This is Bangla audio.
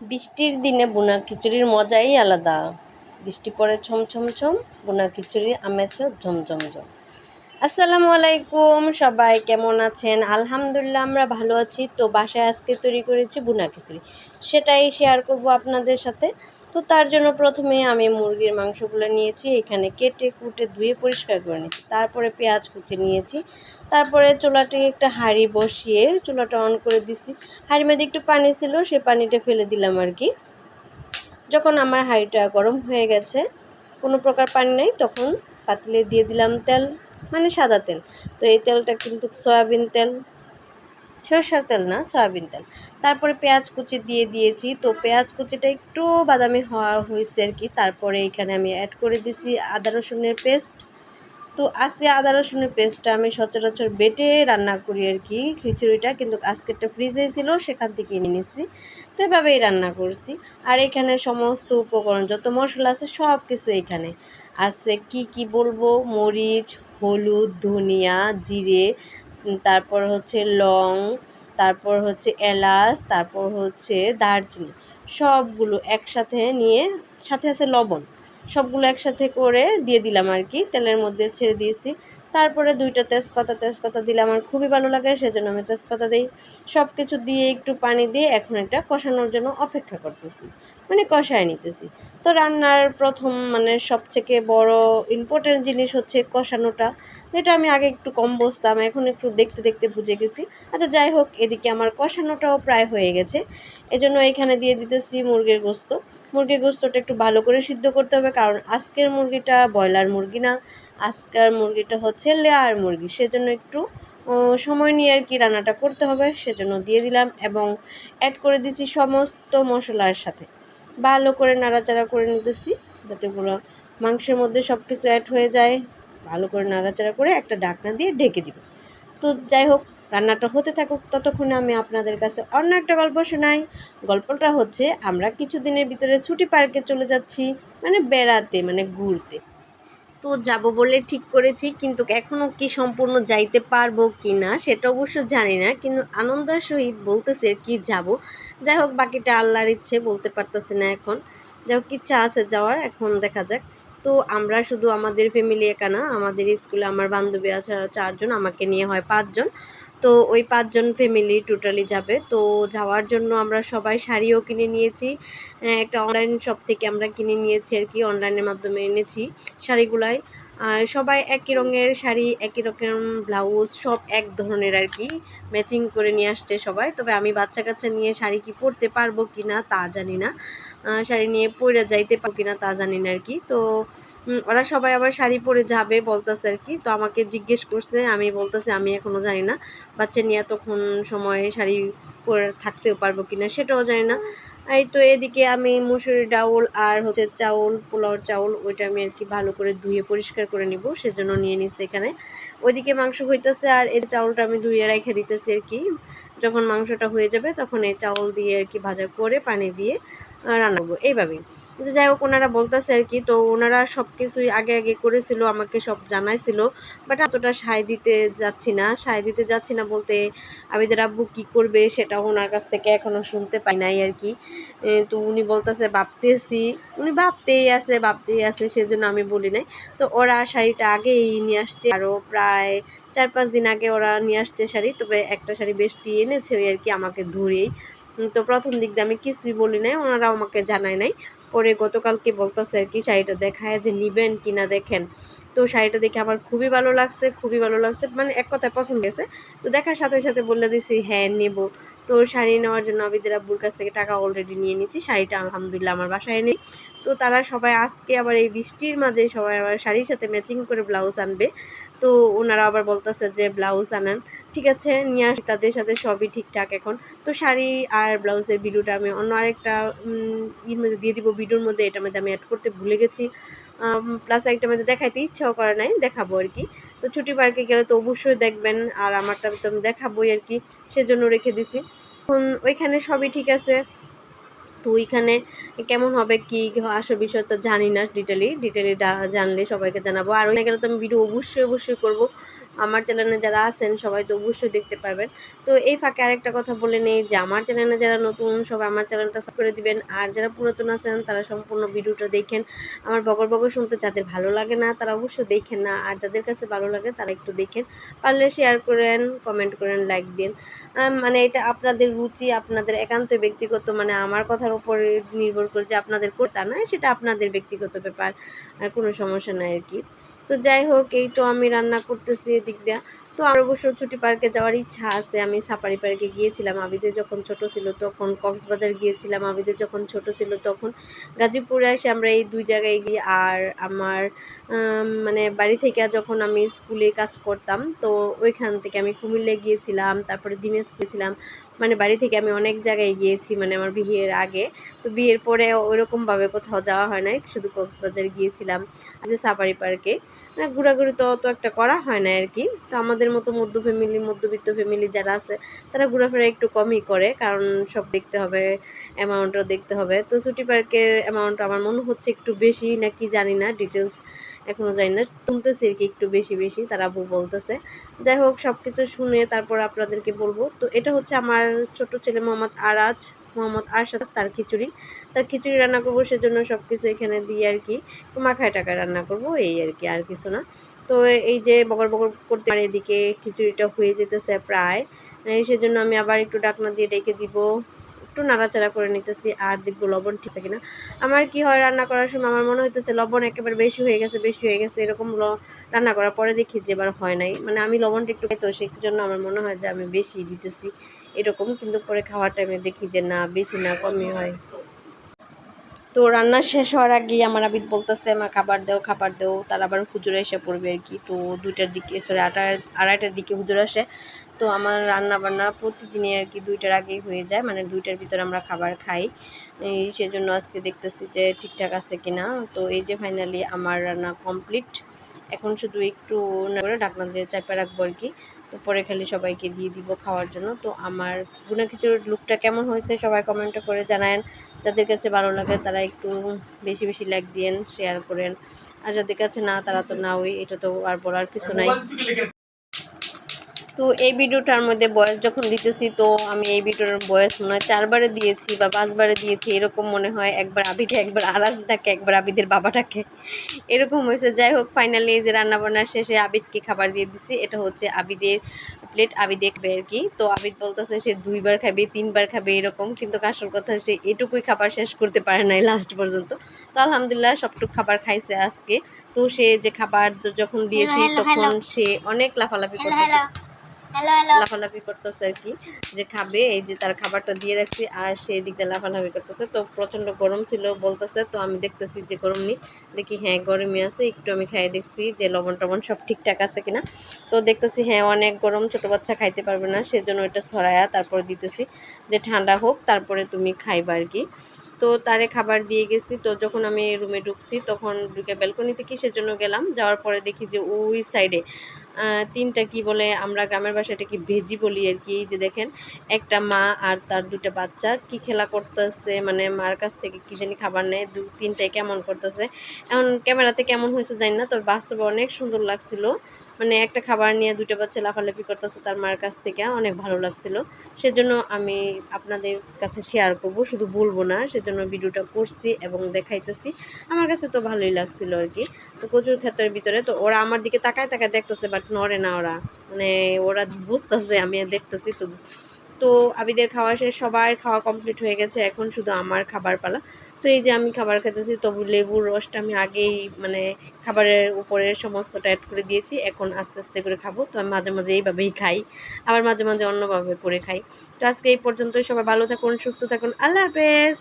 বৃষ্টির দিনে বোনা খিচুড়ির মজাই আলাদা। বৃষ্টি পরে ছম ছম ছম, বোনা খিচুড়ি আমেছে ঝমঝম ঝম আসসালামু আলাইকুম সবাই, কেমন আছেন? আলহামদুলিল্লাহ, আমরা ভালো আছি। তো বাসায় আজকে তৈরি করেছি বোনা খিচুড়ি। সেটাই শেয়ার করব আপনাদের সাথে। তো তার জন্য প্রথমে আমি মুরগির মাংসগুলো নিয়েছি, এখানে কেটে কুটে ধুয়ে পরিষ্কার করে নিয়েছি। তারপরে পেঁয়াজ কুচে নিয়েছি। তারপরে চুলাটি একটা হাঁড়ি বসিয়ে চুলাটা অন করে দিছি। হাঁড়ির মধ্যে একটু পানি ছিল, সে পানিটা ফেলে দিলাম আর কি। যখন আমার হাঁড়িটা গরম হয়ে গেছে, কোনো প্রকার পানি নেই, তখন পাতিলে দিয়ে দিলাম তেল মানে সাদা তেল। তো এই তেলটা কিন্তু সয়াবিন তেল সরষের তেল না, সয়াবিন তেল। তারপরে পেঁয়াজ কুচি দিয়ে দিয়েছি। তো পেঁয়াজ কুচিটা একটু বাদামি হওয়া হয়েছে আর কি। তারপরে এখানে আমি অ্যাড করে দিছি আদা রসুনের পেস্ট তো আজকে আদা রসুনের পেস্টটা আমি সচরাচর বেটে রান্না করি আর কি খিচুড়িটা। কিন্তু আজকেরটা ফ্রিজে ছিল, সেখান থেকে নিয়ে নিছি। তো এভাবেই রান্না করছি। আর এখানে সমস্ত উপকরণ, যত মশলা আছে সব কিছু এখানে আছে। কি কি বলব? মরিচ, হলুদ, ধনিয়া, জিরে তারপর হচ্ছে লং, তারপর হচ্ছে এলাচ, তারপর হচ্ছে দারচিনি, সবগুলো একসাথে নিয়ে, সাথে আছে লবণ, সবগুলো একসাথে করে দিয়ে দিলাম আর কি, তেলের মধ্যে ছেড়ে দিয়েছি। তারপরে দুইটা তেজপাতা তেজপাতা দিলে আমার খুবই ভালো লাগে, সেজন্য আমি তেজপাতা দিই। সব কিছু দিয়ে একটু পানি দিয়ে এখন এটা কষানোর জন্য অপেক্ষা করতেছি মানে কষায় নিতেছি। তো রান্নার প্রথম মানে সবথেকে বড় ইম্পর্টেন্ট জিনিস হচ্ছে কষানোটা, যেটা আমি আগে একটু কম বসতাম, এখন একটু দেখতে দেখতে বুঝে গেছি। আচ্ছা যাই হোক, এদিকে আমার কষানোটাও প্রায় হয়ে গেছে। এজন্য এখানে দিয়ে দিতেছি মুরগির গোস্ত। মুরগির গোস্তটা একটু ভালো করে সিদ্ধ করতে হবে, কারণ আজকের মুরগিটা ব্রয়লার মুরগি না। আজকের মুরগিটা হচ্ছে লেয়ার মুরগি, সেজন্য একটু সময় নিয়ে আর কি রান্নাটা করতে হবে, সেজন্য দিয়ে দিলাম এবং অ্যাড করে দিছি সমস্ত মশলার সাথে। ভালো করে নাড়াচাড়া করে নিতেছি, যাতে পুরো মাংসের মধ্যে সব কিছু অ্যাড হয়ে যায়। ভালো করে নাড়াচাড়া করে একটা ডাকনা দিয়ে ঢেকে দিব। তো যাই হোক রান্নাটা হতে থাকুক, ততক্ষণে আমি আপনাদের কাছে অন্য একটা গল্প শোনাই। গল্পটা হচ্ছে, আমরা কিছুদিনের ভিতরে ছুটি পার্কে চলে যাচ্ছি মানে বেড়াতে মানে ঘুরতে। তো যাব বলে ঠিক করেছি, কিন্তু এখনও কি সম্পূর্ণ যাইতে পারব কি না সেটা অবশ্য জানি না, কিন্তু আনন্দের সহিত বলতেছে কি যাব। যাই হোক, বাকিটা আল্লাহর ইচ্ছে, বলতে পারতেছে না এখন। যাই হোক, ইচ্ছা আছে যাওয়ার, এখন দেখা যাক। তো আমরা শুধু আমাদের ফ্যামিলি একা না, আমাদের স্কুলে আমার বান্ধবী আছে চারজন, আমাকে নিয়ে হয় পাঁচজন। তো ওই পাঁচজন ফ্যামিলি টোটালি যাবে। তো যাওয়ার জন্য আমরা সবাই শাড়িও কিনে নিয়েছি একটা অনলাইন শপ থেকে আমরা কিনে নিয়েছি আর কি অনলাইনের মাধ্যমে এনেছি শাড়িগুলাই। সবাই একই রঙের শাড়ি, একই রকম ব্লাউজ, সব এক ধরনের আর কি। ম্যাচিং করে নিয়ে আসছে সবাই। তবে আমি বাচ্চা কাচ্চা নিয়ে শাড়ি কি পরতে পারব কি না তা জানি না। শাড়ি নিয়ে পরে যাইতে পারব কি না তা জানি না আর কি। তো ওরা সবাই আবার শাড়ি পরে যাবে বলতেছে আর কি। তো আমাকে জিজ্ঞেস করছে, আমি বলতেছি, আমি এখনও জানি না। বাচ্চা নিয়ে তখন সময়ে শাড়ি পরে থাকতেও পারব কি না সেটাও জানি না। এই তো এদিকে আমি মুসুরি ডাউল আর হচ্ছে চাউল, পোলাওর চাউল ওইটা আমি আর কি ভালো করে ধুয়ে পরিষ্কার করে নিব, সেজন্য নিয়ে নিচ্ছি এখানে। ওইদিকে মাংস হইতেছে আর এই চাউলটা আমি ধুয়ে রেখে দিতেছি আর কি। যখন মাংসটা হয়ে যাবে তখন এই চাউল দিয়ে আর কি ভাজা করে পানি দিয়ে রান্না করব। এইভাবেই। যে যাই হোক, ওনারা বলতেছে আর কি, তো ওনারা সব কিছুই আগে আগে করেছিল, আমাকে সব জানাইছিল বাট এতটা সায় দিতে যাচ্ছি না, সায় দিতে যাচ্ছি না বলতে আমি আবিদের আব্বু কী করবে? সেটা ওনার কাছ থেকে এখনও শুনতে পাই নাই আর কি। তো উনি বলতেছে, ভাবতেছি। উনি ভাবতেই আছে ভাবতেই আছে, সেজন্য আমি বলি নাই। তো ওরা শাড়িটা আগেই নিয়ে আসছে আরও প্রায় চার পাঁচ দিন আগে ওরা নিয়ে আসছে শাড়ি, তবে একটা শাড়ি বেশ দিয়ে এনেছে ওই আর কি, আমাকে ধরেই। তো প্রথম দিক দিয়ে আমি কিছুই বলি নাই ওনারা আমাকে জানায় নাই। পরে গতকালকে বলতেছে আর কি, শাড়িটা দেখায় যে নিবেন কিনা দেখেন। তো শাড়িটা দেখে আমার খুবই ভালো লাগছে, খুবই ভালো লাগছে মানে এক কথায় পছন্দ হয়েছে। তো দেখার সাথে সাথে বলে দিছি হ্যাঁ নেব। তো শাড়ি নেওয়ার জন্য আবিদের আব্বুর কাছ থেকে টাকা অলরেডি নিয়ে নিচ্ছি, শাড়িটা আলহামদুলিল্লাহ আমার বাসায় নেই। তো তারা সবাই আজকে আবার এই বৃষ্টির মাঝে সবাই আবার শাড়ির সাথে ম্যাচিং করে ব্লাউজ আনবে। তো ওনারা আবার বলতেছে যে ব্লাউজ আনান। ঠিক আছে, নিয়ে আসি, তাদের সাথে সবই ঠিকঠাক এখন। তো শাড়ি আর ব্লাউজের ভিডিওটা আমি অন্য আরেকটা ইর মধ্যে দিয়ে দিব, ভিডিওর মধ্যে এটার মধ্যে আমি অ্যাড করতে ভুলে গেছি। প্লাস একটা মধ্যে দেখাইতে ইচ্ছাও করে নাই, দেখাবো আর কি। তো ছুটি পার্কে গেলে তো অবশ্যই দেখবেন, আর আমারটা তো আমি দেখাবোই আর কি, সেজন্য রেখে দিছি। এখন ওইখানে সবই ঠিক আছে। তো ওইখানে কেমন হবে, কি আসল বিষয় তো জানি না ডিটেলি ডিটেলি জানলে সবাইকে জানাব। আর ওইখানে গেলে তো আমি ভিডিও অবশ্যই অবশ্যই করব। আমার চ্যানেলে যারা আছেন, সবাই তো অবশ্যই দেখতে পারবেন। তো এই ফাঁকে আরেকটা কথা বলে নেই যে, আমার চ্যানেলে যারা নতুন, সবাই আমার চ্যানেলটা সাবস্ক্রাইব করে দিবেন। আর যারা পুরাতন আছেন, তারা সম্পূর্ণ ভিডিওটা দেখেন। আমার বগর বগর শুনতে যাদের ভালো লাগে না, তারা অবশ্যই দেখেন না। আর যাদের কাছে ভালো লাগে, তারা একটু দেখেন। পারলে শেয়ার করেন কমেন্ট করেন লাইক দিন। মানে এটা আপনাদের রুচি, আপনাদের একান্ত ব্যক্তিগত। মানে আমার কথার উপরে নির্ভর করে যে আপনাদের করে তা নয়, সেটা আপনাদের ব্যক্তিগত ব্যাপার। আর কোনো সমস্যা নাই আর কি। তো যাই হোক এই তো আমি রান্না করতেছি এদিক দিয়া। তো আর অবশ্য ছুটি পার্কে যাওয়ার ইচ্ছা আছে। আমি সাফারি পার্কে গিয়েছিলাম আবিদের যখন ছোট ছিল, তখন কক্সবাজার গিয়েছিলাম আবিদের যখন ছোট ছিল, তখন গাজীপুরে এসে আমরা এই দুই জায়গায় গিয়ে আর আমার মানে বাড়ি থেকে যখন আমি স্কুলে কাজ করতাম, তো ওইখান থেকে আমি কুমিল্লে গিয়েছিলাম, তারপরে দিনাজপুরে ছিলাম মানে বাড়ি থেকে আমি অনেক জায়গায় গিয়েছি মানে আমার বিয়ের আগে। তো বিয়ের পরে ওইরকমভাবে কোথাও যাওয়া হয় নাই, শুধু কক্সবাজার গিয়েছিলাম। যে সাফারি পার্কে। ঘোরাঘুরি তো অত একটা করা হয় না আর কি তো আমাদের মতো মধ্য ফ্যামিলি মধ্যবিত্ত ফ্যামিলি যারা আছে, তারা ঘোরাফেরা একটু কমই করে, কারণ সব দেখতে হবে অ্যামাউন্টও দেখতে হবে। তো ছুটি পার্কের অ্যামাউন্ট আমার মনে হচ্ছে একটু বেশি নাকি জানি না ডিটেলস এখনও জানি না। শুনতেছি আর কি একটু বেশি বেশি, তারা বউ বলতেছে। যাই হোক সব কিছু শুনে তারপর আপনাদেরকে বলব। তো এটা হচ্ছে আমার ছোট ছেলে মোহাম্মদ আরাজ। মোহাম্মদ আরশাদ তার খিচুড়ি। তার খিচুড়ি রান্না করব সেজন্য সব কিছু এখানে দিয়ে আর কি মাখায় টাকা রান্না করব, এই আর কি, আর কিছু না। তো এই যে বগর বগর করতে পারে এদিকে খিচুড়িটা হয়ে যেতেছে প্রায়। সেজন্য আমি আবার একটু ডাকনা দিয়ে ডেকে দিব। একটু নাড়াচাড়া করে নিতেছি আর দেখব লবণ ঠিক আছে কিনা। আমার কি হয় রান্না করার সময় আমার মনে হইতেছে লবণ একেবারে বেশি হয়ে গেছে, বেশি হয়ে গেছে, এরকম রান্না করার পরে দেখি যে এবার হয় নাই। মানে আমি লবণটা একটু তো সেই জন্য আমার মনে হয় যে আমি বেশি দিতেছি এরকম। কিন্তু পরে খাওয়ার টাইমে দেখি যে না, বেশি না, কমই হয়। তো রান্না শেষ হওয়ার আগেই আমার আবিদ বলতেছে, মা, খাবার দেও খাবার দেও। তার আবার হুজুর এসে পড়বে আর কি। তো দুইটার দিকে সরি আড়াইটার দিকে হুজুর আসে। তো আমার রান্না বান্না প্রতিদিনই আর কি দুইটার আগেই হয়ে যায়। মানে দুইটার ভিতরে আমরা খাবার খাই। সেজন্য আজকে দেখতেছি যে ঠিকঠাক আছে কিনা। তো এই যে ফাইনালি আমার রান্না কমপ্লিট এখন শুধু একটু করে ঢাকনা দিয়ে চাপা রাখব আর কি। তো পরে খালি সবাইকে দিয়ে দিব খাওয়ার জন্য। তো আমার গুনা খিচুড়ির লুকটা কেমন হয়েছে সবাই কমেন্টে করে জানায়েন। যাদের কাছে ভালো লাগে তারা একটু বেশি বেশি লাইক দিয়েন শেয়ার করেন। আর যাদের কাছে না, তারা তো না ওই এটা তো আর বলার কিছু নাই। তো এই ভিডিওটার মধ্যে বয়স যখন দিতেছি তো আমি এই ভিডিওর বয়স মনে হয় চারবারে দিয়েছি বা পাঁচবারে দিয়েছি এরকম মনে হয় একবার আবিকে একবার আরাজটাকে একবার আবিদের বাবাটাকে এরকম হয়েছে। যাই হোক ফাইনালি এই যে রান্নাবান্না শেষে আবিদকে খাবার দিয়ে দিছি। এটা হচ্ছে আবিদের প্লেট আবিদ দেখবে আর কি। তো আবিদ বলতেছে সে দুইবার খাবে তিনবার খাবে এরকম। কিন্তু আসল কথা সে এটুকুই খাবার শেষ করতে পারে নাই লাস্ট পর্যন্ত। তো আলহামদুলিল্লাহ সবটুকু খাবার খাইছে আজকে। তো সে যে খাবার যখন দিয়েছি তখন সে অনেক লাফালাফি করতেছে। লাফালাফি করতেছে আর কি, যে খাবে, এই যে তার খাবারটা দিয়ে রাখছি, আর সে দিক লাফালাফি করতেছে। তো প্রচণ্ড গরম ছিল, বলতেছে, তো আমি দেখতেছি যে গরম নেই। দেখি হ্যাঁ গরমই আছে, একটু আমি খাইয়ে দেখছি যে লবণ টবণ সব ঠিকঠাক আছে কিনা। তো দেখতেছি হ্যাঁ অনেক গরম, ছোটো বাচ্চা খাইতে পারবে না, সেজন্য ওইটা ছড়ায়া তারপর দিতেছি যে ঠান্ডা হোক, তারপরে তুমি খাইবা আর কি। তো তারে খাবার দিয়ে গেছি, তো যখন আমি রুমে ঢুকছি, তখন ঢুকে ব্যালকনিতে কিসের জন্য গেলাম, যাওয়ার পরে দেখি যে ওই সাইডে তিনটা কি বলে, আমরা গ্রামের ভাষায় এটা কি ভেজি বলি আর কি যে দেখেন, একটা মা আর তার দুটা বাচ্চা কি খেলা করতেছে মানে মার কাছ থেকে কি জানি খাবার নেয়, দু তিনটে কেমন করতেছে। এমন ক্যামেরাতে কেমন হয়েছে জানি না তোর বাস্তবে অনেক সুন্দর লাগছিল। মানে একটা খাবার নিয়ে দুইটা বাচ্চা লাফালাফি করতেছে তার মার কাছ থেকে, অনেক ভালো লাগছিল। সেজন্য আমি আপনাদের কাছে শেয়ার করব, শুধু বলব না, সেজন্য ভিডিওটা করছি এবং দেখাইতেছি। আমার কাছে তো ভালোই লাগছিল আর কি। তো কচুর ক্ষেত্রের ভিতরে তো ওরা আমার দিকে তাকায় তাকায় দেখতেছে বাট নড়ে না ওরা। মানে ওরা বুঝতেছে, আমি দেখতেছি তো তো আবিদের খাওয়া শেষ, সবার খাওয়া কমপ্লিট হয়ে গেছে, এখন শুধু আমার খাবার পালা। তো এই যে আমি খাবার খেতেছি, তবু লেবুর রসটা আমি আগেই মানে খাবারের উপরে সমস্তটা অ্যাড করে দিয়েছি, এখন আস্তে আস্তে করে খাব। তো আমি মাঝে মাঝে এইভাবেই খাই, আবার মাঝে মাঝে অন্যভাবে করে খাই। তো আজকে এই পর্যন্তই, সবাই ভালো থাকুন, সুস্থ থাকুন, আল্লাহ হাফেজ!